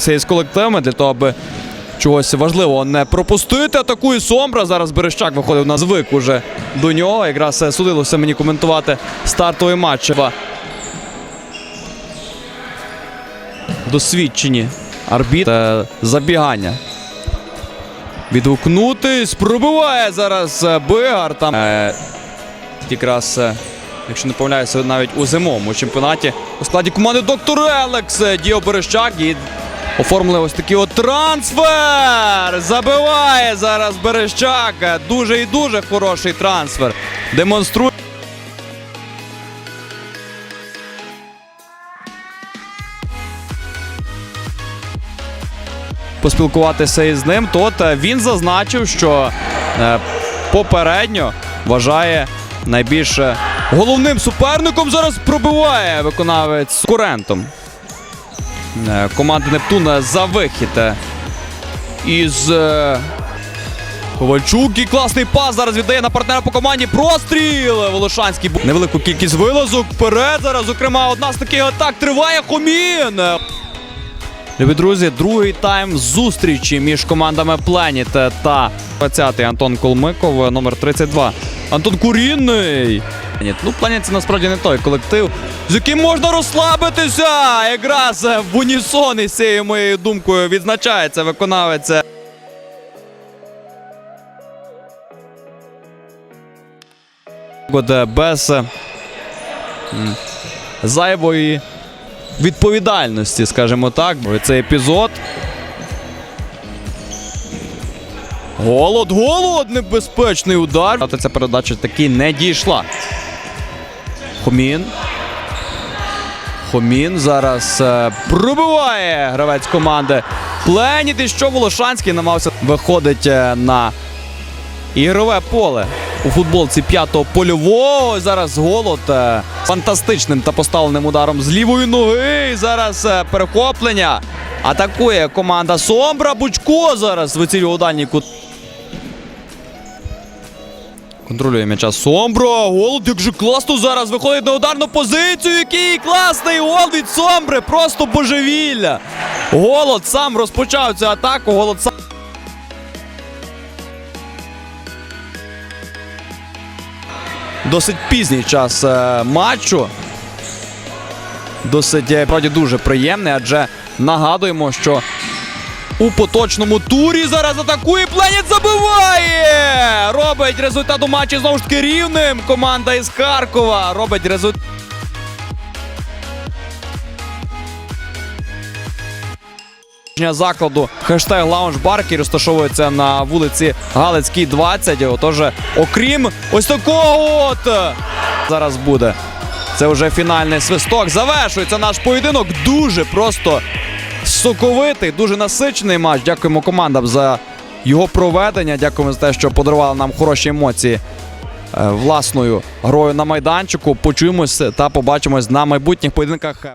Це із колективами для того, аби чогось важливого не пропустити. Атакує Сомбра. Зараз Берещак виходив на звик уже до нього. Якраз е, судилося мені коментувати стартовий матч. Досвідчені арбіт е, забігання. Відгукнутись. Пробиває зараз е, Бигар. Там якраз, якщо не помиляюся, навіть у зимовому чемпіонаті у складі команди доктор Елекс Діо Берещак і оформили ось такий от трансфер. Забиває зараз Берещак. Дуже і дуже хороший трансфер. Демонструє. поспілкуватися із ним, то е, він зазначив, що е, попередньо вважає найбільш е, головним суперником зараз пробиває виконавець конкурентом е, команди Нептуна за вихід е, із е, Ковальчук і класний пас зараз віддає на партнера по команді. Простріл! Волошанський невелику кількість вилазок. Вперед зараз, зокрема, одна з таких атак триває Хомін. Любі друзі, другий тайм зустрічі між командами Planet та 20-й Антон Колмиков, номер 32. Антон Курінний. Ну, Planet це насправді не той колектив, з яким можна розслабитися. Якраз в унісон із цією моєю думкою відзначається виконавець. Е, без е, зайвої відповідальності, скажімо так. Цей епізод. Голод, голод! Небезпечний удар. Але ця передача таки не дійшла. Хомін. Хомін зараз е, пробиває гравець команди. Пленіт і що Волошанський намагався виходить е, на ігрове поле у футболці п'ятого польового. Зараз голод е, фантастичним та поставленим ударом з лівої ноги. І зараз перехоплення. Атакує команда Сомбра. Бучко зараз вицілює у дальній кут. Контролює м'яча Сомбра. Голод як же класно зараз виходить на ударну позицію. Який класний гол від Сомбри. Просто божевілля. Голод сам розпочав цю атаку. Голод сам. Досить пізній час е, матчу. Досить е, правді дуже приємний, адже нагадуємо, що у поточному турі зараз атакує Пленіт забиває! Робить результат у матчі знову ж таки рівним. Команда із Харкова робить результат. закладу хештег Лаунж Бар, який розташовується на вулиці Галицькій, 20. Отож, окрім ось такого от зараз буде. Це вже фінальний свисток. Завершується наш поєдинок. Дуже просто соковитий, дуже насичений матч. Дякуємо командам за його проведення. Дякуємо за те, що подарували нам хороші емоції е, власною грою на майданчику. Почуємось та побачимось на майбутніх поєдинках.